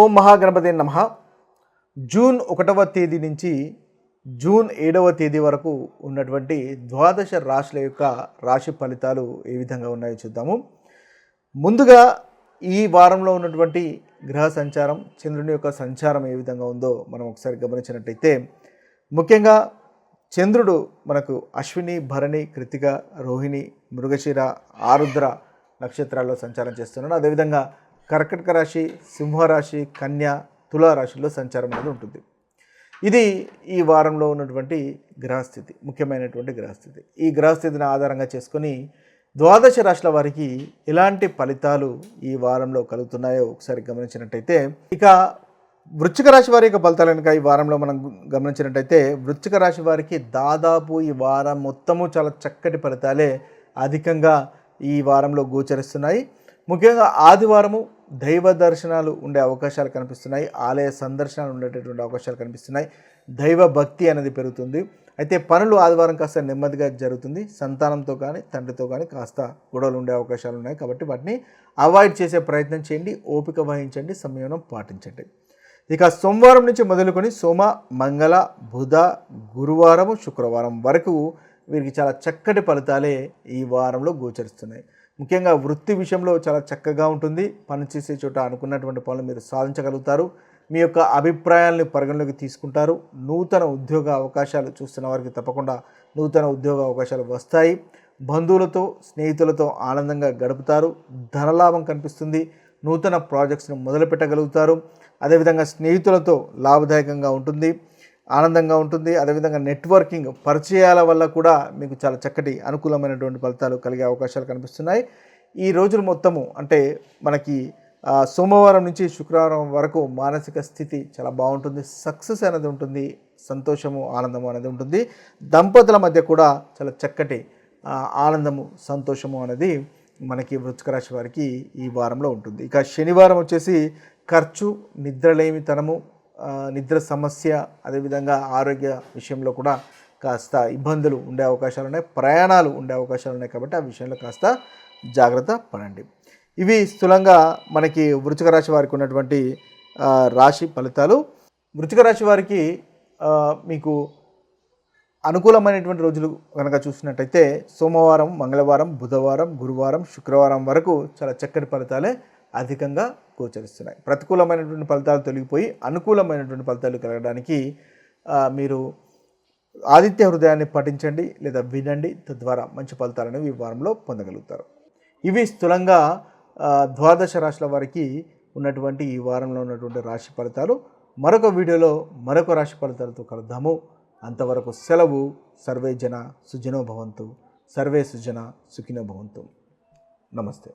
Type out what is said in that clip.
ఓం మహాగణపతి నమ. జూన్ ఒకటవ తేదీ నుంచి జూన్ ఏడవ తేదీ వరకు ఉన్నటువంటి ద్వాదశ రాశుల యొక్క రాశి ఫలితాలు ఏ విధంగా ఉన్నాయో చూద్దాము. ముందుగా ఈ వారంలో ఉన్నటువంటి గ్రహ సంచారం చంద్రుని యొక్క సంచారం ఏ విధంగా ఉందో మనం ఒకసారి గమనించినట్టయితే ముఖ్యంగా చంద్రుడు మనకు అశ్విని భరణి కృతిక రోహిణి మృగశిర ఆరుద్ర నక్షత్రాల్లో సంచారం చేస్తున్నాడు. అదేవిధంగా కర్కటక రాశి సింహరాశి కన్య తులారాశిలో సంచారం అనేది ఉంటుంది. ఇది ఈ వారంలో ఉన్నటువంటి గ్రహస్థితి ముఖ్యమైనటువంటి గ్రహస్థితి. ఈ గ్రహస్థితిని ఆధారంగా చేసుకొని ద్వాదశ రాశుల వారికి ఎలాంటి ఫలితాలు ఈ వారంలో కలుగుతున్నాయో ఒకసారి గమనించినట్టయితే ఇక వృశ్చిక రాశి వారి యొక్క ఫలితాలు కనుక ఈ వారంలో మనం గమనించినట్టయితే వృశ్చిక రాశి వారికి దాదాపు ఈ వారం మొత్తము చాలా చక్కటి ఫలితాలే అధికంగా ఈ వారంలో గోచరిస్తున్నాయి. ముఖ్యంగా ఆదివారము దైవ దర్శనాలు ఉండే అవకాశాలు కనిపిస్తున్నాయి. ఆలయ సందర్శనాలు ఉండేటటువంటి అవకాశాలు కనిపిస్తున్నాయి. దైవ భక్తి అనేది పెరుగుతుంది. అయితే పనులు ఆదివారం కాస్త నెమ్మదిగా జరుగుతుంది. సంతానంతో కానీ తండ్రితో కానీ కాస్త గొడవలు ఉండే అవకాశాలు ఉన్నాయి కాబట్టి వాటిని అవాయిడ్ చేసే ప్రయత్నం చేయండి. ఓపిక వహించండి. సంయమనం పాటించండి. ఇక సోమవారం నుంచి మొదలుకొని సోమ మంగళ బుధ గురువారం శుక్రవారం వరకు వీరికి చాలా చక్కటి ఫలితాలే ఈ వారంలో గోచరిస్తున్నాయి. ముఖ్యంగా వృత్తి విషయంలో చాలా చక్కగా ఉంటుంది. పనిచేసే చోట అనుకున్నటువంటి పనులు మీరు సాధించగలుగుతారు. మీ యొక్క అభిప్రాయాలను పరిగణలోకి తీసుకుంటారు. నూతన ఉద్యోగ అవకాశాలు చూస్తున్న వారికి తప్పకుండా నూతన ఉద్యోగ అవకాశాలు వస్తాయి. బంధువులతో స్నేహితులతో ఆనందంగా గడుపుతారు. ధనలాభం కనిపిస్తుంది. నూతన ప్రాజెక్ట్స్ను మొదలుపెట్టగలుగుతారు. అదేవిధంగా స్నేహితులతో లాభదాయకంగా ఉంటుంది. ఆనందంగా ఉంటుంది. అదేవిధంగా నెట్వర్కింగ్ పరిచయాల వల్ల కూడా మీకు చాలా చక్కటి అనుకూలమైనటువంటి ఫలితాలు కలిగే అవకాశాలు కనిపిస్తున్నాయి. ఈ రోజులు మొత్తము అంటే మనకి సోమవారం నుంచి శుక్రవారం వరకు మానసిక స్థితి చాలా బాగుంటుంది. సక్సెస్ అనేది ఉంటుంది. సంతోషము ఆనందము అనేది ఉంటుంది. దంపతుల మధ్య కూడా చాలా చక్కటి ఆనందము సంతోషము అనేది మనకి వృశ్చిక రాశి వారికి ఈ వారంలో ఉంటుంది. ఇక శనివారం వచ్చేసి ఖర్చు నిద్రలేమితనము నిద్ర సమస్య అదేవిధంగా ఆరోగ్య విషయంలో కూడా కాస్త ఇబ్బందులు ఉండే అవకాశాలు ఉన్నాయి ప్రయాణాలు ఉండే అవకాశాలు ఉన్నాయి కాబట్టి ఆ విషయంలో కాస్త జాగ్రత్త పడండి. ఇవి స్థూలంగా మనకి వృశ్చిక రాశి వారికి ఉన్నటువంటి రాశి ఫలితాలు. వృశ్చిక రాశి వారికి మీకు అనుకూలమైనటువంటి రోజులు కనుక చూసినట్టయితే సోమవారం మంగళవారం బుధవారం గురువారం శుక్రవారం వరకు చాలా చక్కటి ఫలితాలే అధికంగా గోచరిస్తున్నాయి. ప్రతికూలమైనటువంటి ఫలితాలు తొలగిపోయి అనుకూలమైనటువంటి ఫలితాలు కలగడానికి మీరు ఆదిత్య హృదయాన్ని పఠించండి లేదా వినండి తద్వారా మంచి ఫలితాలను ఈ వారంలో పొందగలుగుతారు. ఇవి స్థూలంగా ద్వాదశ రాశుల వారికి ఉన్నటువంటి ఈ వారంలో ఉన్నటువంటి రాశి ఫలితాలు. మరొక వీడియోలో మరొక రాశి ఫలితాలతో కలుద్దాము. అంతవరకు సెలవు సర్వే జన సుజనో భవంతు. సర్వే సుజన సుఖినో భవంతు. నమస్తే.